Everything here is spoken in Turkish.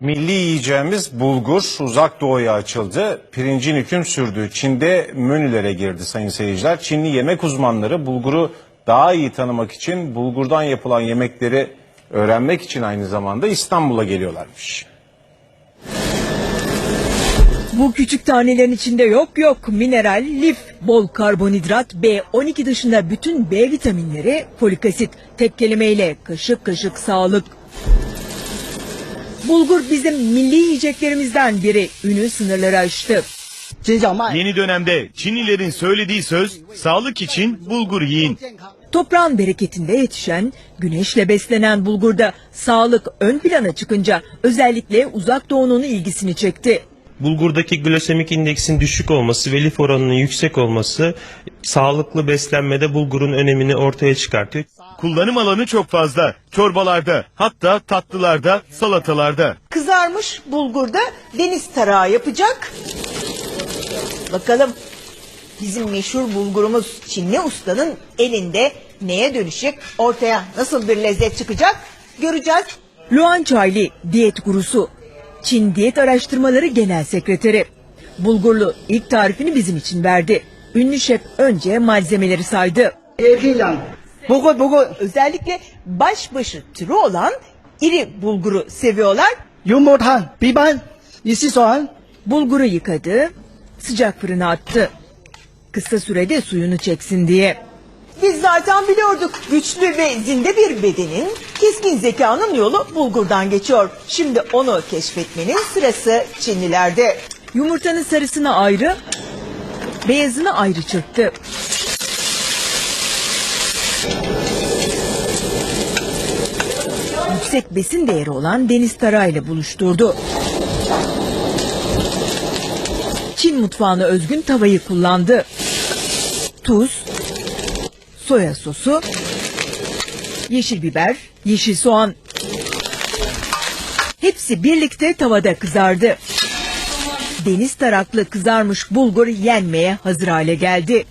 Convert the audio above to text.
Milli yiyeceğimiz bulgur uzak doğuya açıldı. Pirincin hüküm sürdüğü Çin'de menülere girdi sayın seyirciler. Çinli yemek uzmanları bulguru daha iyi tanımak için bulgurdan yapılan yemekleri öğrenmek için aynı zamanda İstanbul'a geliyorlarmış. Bu küçük tanelerin içinde yok yok mineral, lif, bol karbonhidrat, B12 dışında bütün B vitaminleri, folik asit, tek kelimeyle kaşık kaşık sağlık. Bulgur bizim milli yiyeceklerimizden biri. Ünü sınırları aştı. Yeni dönemde Çinlilerin söylediği söz sağlık için bulgur yiyin. Toprağın bereketinde yetişen, güneşle beslenen bulgurda sağlık ön plana çıkınca özellikle uzak doğunun ilgisini çekti bulgurdaki glosemik indeksin düşük olması ve lif oranının yüksek olması sağlıklı beslenmede bulgurun önemini ortaya çıkartıyor. Kullanım alanı çok fazla. Çorbalarda, hatta tatlılarda, salatalarda. Kızarmış bulgurda deniz tarağı yapacak. Bakalım bizim meşhur bulgurumuz Çinli ustanın elinde neye dönüşecek? Ortaya nasıl bir lezzet çıkacak? Göreceğiz. Luan Çayli, diyet gurusu. Çin Diyet Araştırmaları Genel Sekreteri. Bulgurlu ilk tarifini bizim için verdi. Ünlü şef önce malzemeleri saydı. Yefilan. Bogo özellikle baş başı türü olan iri bulguru seviyorlar. Yumurta, biber, yeşil soğan. Bulguru yıkadı, sıcak fırına attı. Kısa sürede suyunu çeksin diye. Biz zaten biliyorduk güçlü ve zinde bir bedenin keskin zekanın yolu bulgurdan geçiyor. Şimdi onu keşfetmenin sırası Çinlilerde. Yumurtanın sarısını ayrı, beyazını ayrı çırptı. Yüksek besin değeri olan deniz tarağıyla buluşturdu. Çin mutfağına özgün tavayı kullandı. Tuz, soya sosu, yeşil biber, yeşil soğan. Hepsi birlikte tavada kızardı. Deniz taraklı kızarmış bulgur yenmeye hazır hale geldi.